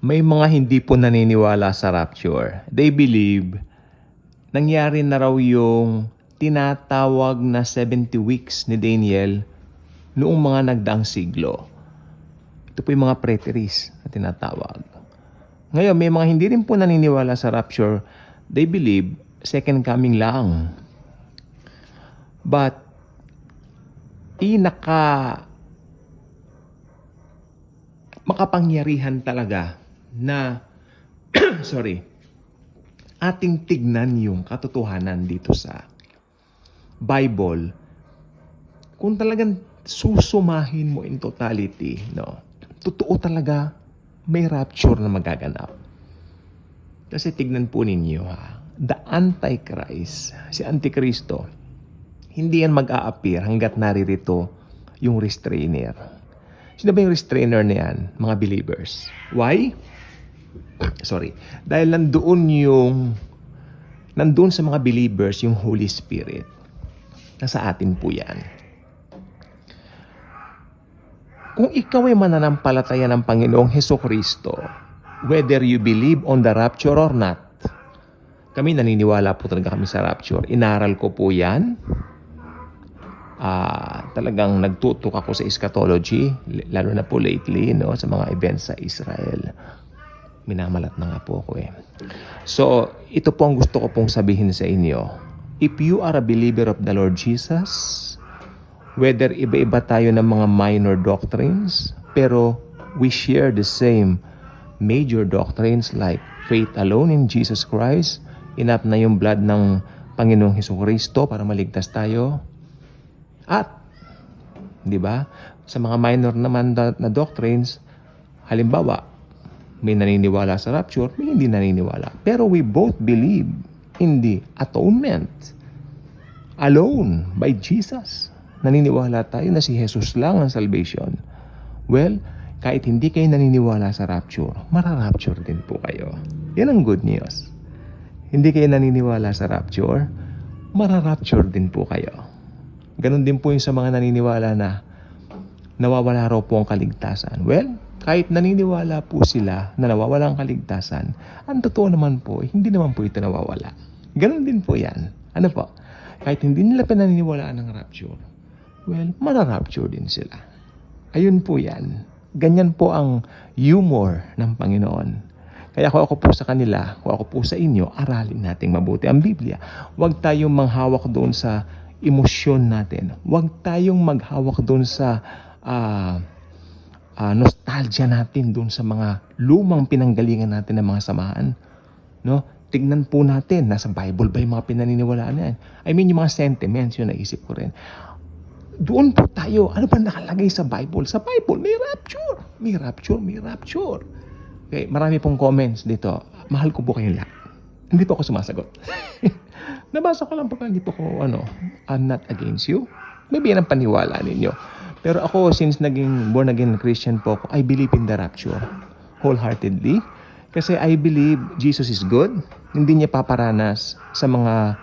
May mga hindi po naniniwala sa rapture. They believe nangyari na raw yung tinatawag na 70 weeks ni Daniel noong mga nagdaang siglo. Ito po yung mga preteries na tinatawag. Ngayon, may mga hindi rin po naniniwala sa rapture. They believe second coming lang. But, pinaka makapangyarihan talaga na sorry ating tignan yung katotohanan dito sa Bible kung talagang susumahin mo in totality no totoo talaga may rapture na magaganap kasi tignan po ninyo ha the antichrist si antikristo hindi yan mag-a-appear hanggat naririto yung restrainer Sino ba yung restrainer na yan? Mga believers. Why? Sorry. Dahil nandoon yung nandoon sa mga believers yung Holy Spirit. Nasa atin po yan. Kung ikaw ay mananampalataya ng Panginoong Heso Kristo, whether you believe on the rapture or not, kami naniniwala po talaga kami sa rapture. Inaral ko po yan ah talagang nagtutok ako sa eschatology, lalo na po lately, no, sa mga events sa Israel. Minamalat na nga po ako eh. So, ito po ang gusto ko pong sabihin sa inyo. If you are a believer of the Lord Jesus, whether iba-iba tayo ng mga minor doctrines, pero we share the same major doctrines like faith alone in Jesus Christ, enough na yung blood ng Panginoong Heso Kristo para maligtas tayo, at, di ba, sa mga minor naman na, na doctrines, halimbawa, may naniniwala sa rapture, may hindi naniniwala. Pero we both believe in the atonement alone by Jesus. Naniniwala tayo na si Jesus lang ang salvation. Well, kahit hindi kayo naniniwala sa rapture, mararapture din po kayo. Yan ang good news. Hindi kayo naniniwala sa rapture, mararapture din po kayo. Ganon din po yung sa mga naniniwala na nawawala raw po ang kaligtasan. Well, kahit naniniwala po sila na nawawala ang kaligtasan, ang totoo naman po, hindi naman po ito nawawala. Ganon din po yan. Ano po? Kahit hindi nila pinaniniwalaan ng rapture, well, mararapture din sila. Ayun po yan. Ganyan po ang humor ng Panginoon. Kaya kung ako po sa kanila, kung ako po sa inyo, aralin nating mabuti ang Biblia. Huwag tayong manghawak doon sa emosyon natin. Huwag tayong maghawak doon sa uh, uh, nostalgia natin doon sa mga lumang pinanggalingan natin ng mga samahan. No? Tignan po natin, nasa Bible ba yung mga pinaniniwalaan na yan? I mean, yung mga sentiments, yun naisip ko rin. Doon po tayo, ano ba nakalagay sa Bible? Sa Bible, may rapture. May rapture, may rapture. Okay, marami pong comments dito. Mahal ko po kayong lahat. Hindi po ako sumasagot. Nabasa ko lang po hindi po ko, ano, I'm not against you. Maybe yan ang paniwala ninyo. Pero ako, since naging born again Christian po ako, I believe in the rapture. Wholeheartedly. Kasi I believe Jesus is good. Hindi niya paparanas sa mga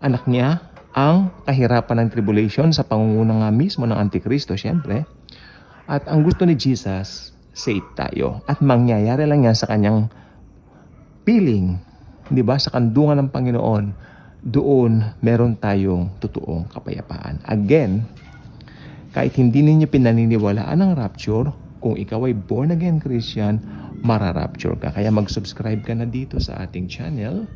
anak niya ang kahirapan ng tribulation sa pangunguna nga mismo ng Antikristo, syempre. At ang gusto ni Jesus, save tayo. At mangyayari lang yan sa kanyang piling, di ba, sa kandungan ng Panginoon doon meron tayong totoong kapayapaan. Again, kahit hindi ninyo pinaniniwalaan ang rapture, kung ikaw ay born again Christian, mararapture ka. Kaya mag-subscribe ka na dito sa ating channel.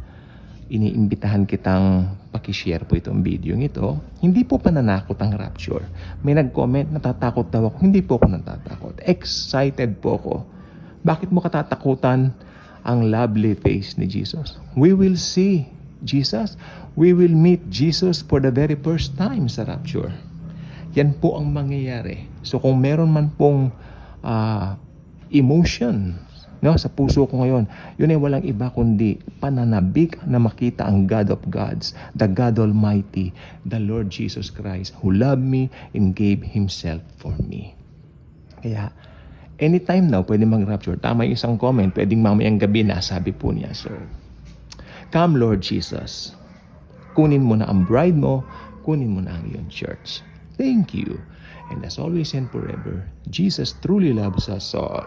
Iniimbitahan kitang pakishare po itong video ito. Hindi po pananakot ang rapture. May nag-comment, natatakot daw ako. Hindi po ako natatakot. Excited po ako. Bakit mo katatakutan ang lovely face ni Jesus? We will see Jesus, we will meet Jesus for the very first time sa rapture. Yan po ang mangyayari. So kung meron man pong uh, emotion no, sa puso ko ngayon, yun ay walang iba kundi pananabik na makita ang God of gods, the God Almighty, the Lord Jesus Christ, who loved me and gave Himself for me. Kaya, anytime now, pwede mag-rapture. Tama yung isang comment, pwedeng mamayang gabi na, sabi po niya. So, Come Lord Jesus. Kunin mo na ang bride mo, kunin mo na ang iyong church. Thank you. And as always and forever, Jesus truly loves us all.